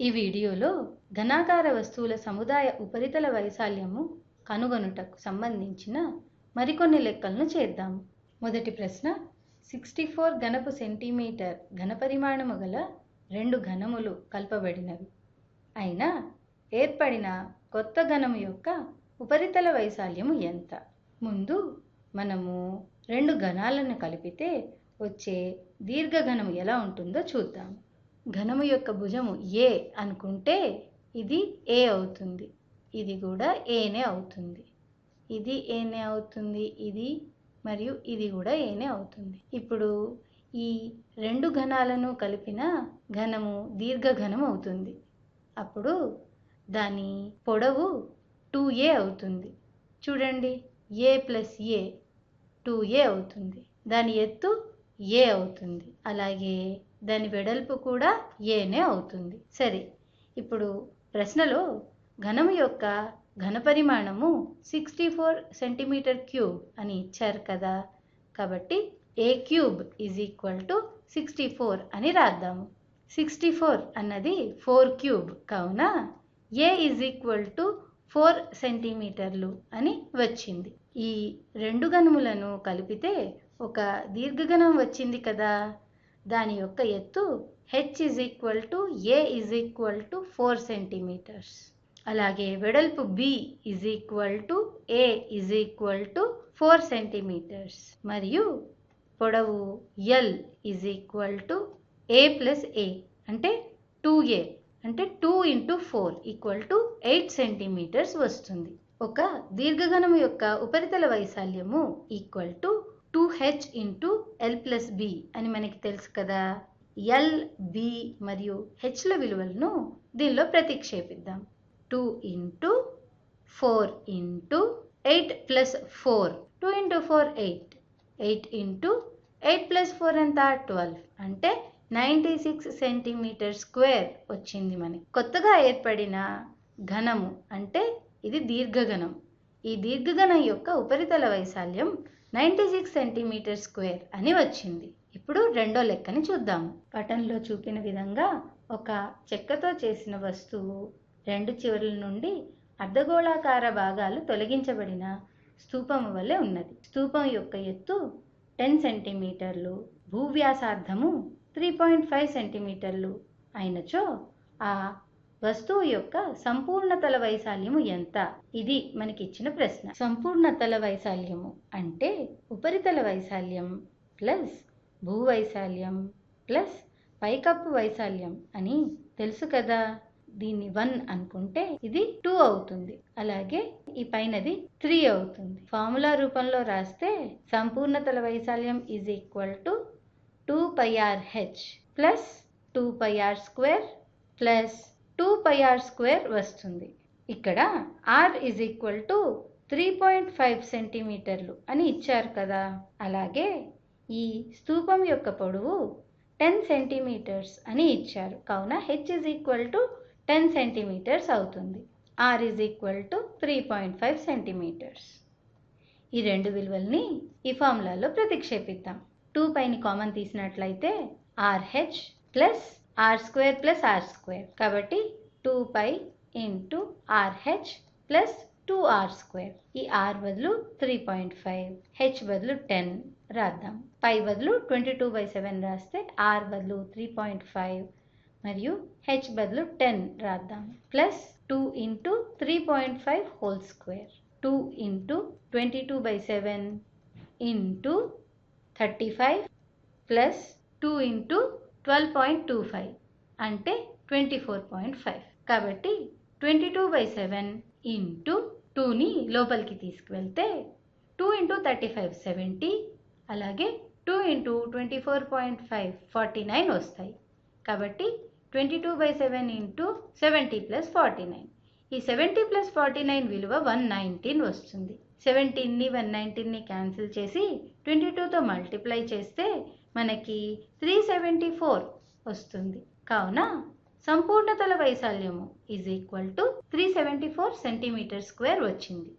ఈ వీడియోలో ఘనాకార వస్తువుల సముదాయ ఉపరితల వైశాల్యము కనుగొనుటకు సంబంధించిన మరికొన్ని లెక్కలను చేద్దాము మొదటి ప్రశ్న సిక్స్టీ ఫోర్ ఘనపు సెంటీమీటర్ ఘనపరిమాణము గల రెండు ఘనములు కలపబడినవి. అయినా ఏర్పడిన కొత్త ఘనము యొక్క ఉపరితల వైశాల్యము ఎంత? ముందు మనము రెండు ఘనాలను కలిపితే వచ్చే దీర్ఘఘనము ఎలా ఉంటుందో చూద్దాము ఘనము యొక్క భుజము ఏ అనుకుంటే ఇది ఏ అవుతుంది? ఇది కూడా ఏనే అవుతుంది. ఇది ఏనే అవుతుంది? ఇది మరియు ఇది కూడా ఏనే అవుతుంది. ఇప్పుడు ఈ రెండు ఘనాలను కలిపిన ఘనము దీర్ఘఘనం అవుతుంది. అప్పుడు దాని పొడవు టూ ఏ అవుతుంది. చూడండి ఏ ప్లస్ ఏ టూ ఏ అవుతుంది. దాని ఎత్తు ఏ అవుతుంది? అలాగే దాని వెడల్పు కూడా ఏనే అవుతుంది. సరే ఇప్పుడు ప్రశ్నలో ఘనము యొక్క ఘనపరిమాణము సిక్స్టీ ఫోర్ సెంటీమీటర్ క్యూబ్ అని ఇచ్చారు కదా. కాబట్టి A cube is equal to sixty four అని రాద్దాము. సిక్స్టీ ఫోర్ అన్నది ఫోర్ క్యూబ్ కావున A is equal to four సెంటీమీటర్లు అని వచ్చింది. ఈ రెండు గణములను కలిపితే ఒక దీర్ఘగణం వచ్చింది కదా. దాని యొక్క ఎత్తు H is equal to A is equal to four centimetres అలాగే వెడల్పు B is equal to A is equal to four centimetres మరియు పొడవు L is equal to A plus A అంటే టూ ఏ అంటే two into four equal to eight centimetres వస్తుంది. ఒక దీర్ఘగణము యొక్క ఉపరితల వైశాల్యము equal to two H into L plus B అని మనకి తెలుసు కదా. ఎల్ బి మరియు హెచ్ల విలువలను దీనిలో ప్రతిక్షేపిద్దాం. Two into four into eight plus four. Two into four eight. Eight into eight plus four ఎంత? ట్వెల్వ్. అంటే నైంటీ సిక్స్ సెంటీమీటర్ స్క్వేర్ వచ్చింది మనకి. కొత్తగా ఏర్పడిన ఘనము అంటే ఇది దీర్ఘఘనం ఈ దీర్ఘఘనం యొక్క ఉపరితల వైశాల్యం నైంటీ సిక్స్ సెంటీమీటర్ స్క్వేర్ అని వచ్చింది. ఇప్పుడు రెండో లెక్కని చూద్దాము. పటంలో చూపిన విధంగా ఒక చెక్కతో చేసిన వస్తువు రెండు చివరల నుండి అర్ధగోళాకార భాగాలు తొలగించబడిన స్తూపము వలె ఉన్నది. స్తూపం యొక్క ఎత్తు టెన్ సెంటీమీటర్లు భూవ్యాసార్థము త్రీ పాయింట్ ఫైవ్ సెంటీమీటర్లు అయినచో ఆ వస్తువు యొక్క సంపూర్ణ తల వైశాల్యము ఎంత? ఇది మనకిచ్చిన ప్రశ్న. సంపూర్ణ తల వైశాల్యము అంటే ఉపరితల వైశాల్యం ప్లస్ భూ వైశాల్యం ప్లస్ పైకప్పు వైశాల్యం అని తెలుసు కదా? దీన్ని వన్ అనుకుంటే ఇది టూ అవుతుంది. అలాగే ఈ పైనది త్రీ అవుతుంది. ఫార్ములా రూపంలో రాస్తే సంపూర్ణతల వైశాల్యం is equal to two pi R H plus two pi R square plus two pi R square వస్తుంది. ఇక్కడ R is equal to three point five సెంటీమీటర్లు అని ఇచ్చారు కదా. అలాగే ఈ స్తూపం యొక్క పొడవు టెన్ సెంటీమీటర్స్ అని ఇచ్చారు. కావున H is equal to ten centimetres అవుతుంది. R is equal to three point five centimetres ఈ రెండు విలువల్ని ఈ ఫార్ములాలో ప్రతిక్షేపిద్దాం. టూ పైని common తీసినట్లయితే R H plus R square plus R square కాబట్టి two pi into R H plus two R square ఈ ఆర్ బదులు త్రీ పాయింట్ ఫైవ్ హెచ్ బదులు టెన్ రాద్దాం. పై బదులు ట్వంటీ టూ బై సెవెన్ రాస్తే ఆర్ బదులు three point five మరియు H బదులు టెన్ రాద్దాం. Plus two into three point five whole square two into twenty two by seven into thirty five plus two into twelve point two five అంటే twenty four point five కాబట్టి twenty two by seven into టూని లోపలికి తీసుకువెళ్తే two into thirty five seventy అలాగే two into twenty four point five forty nine వస్తాయి. కాబట్టి twenty two by seven into seventy plus forty nine ఈ seventy plus forty nine విలువ one nineteen వస్తుంది. సెవెంటీన్ని one నైన్టీన్ని క్యాన్సిల్ చేసి ట్వంటీ టూతో మల్టిప్లై చేస్తే మనకి త్రీ సెవెంటీ ఫోర్ వస్తుంది. కావున సంపూర్ణతల వైశాల్యము is equal to three seventy four centimetre square వచ్చింది.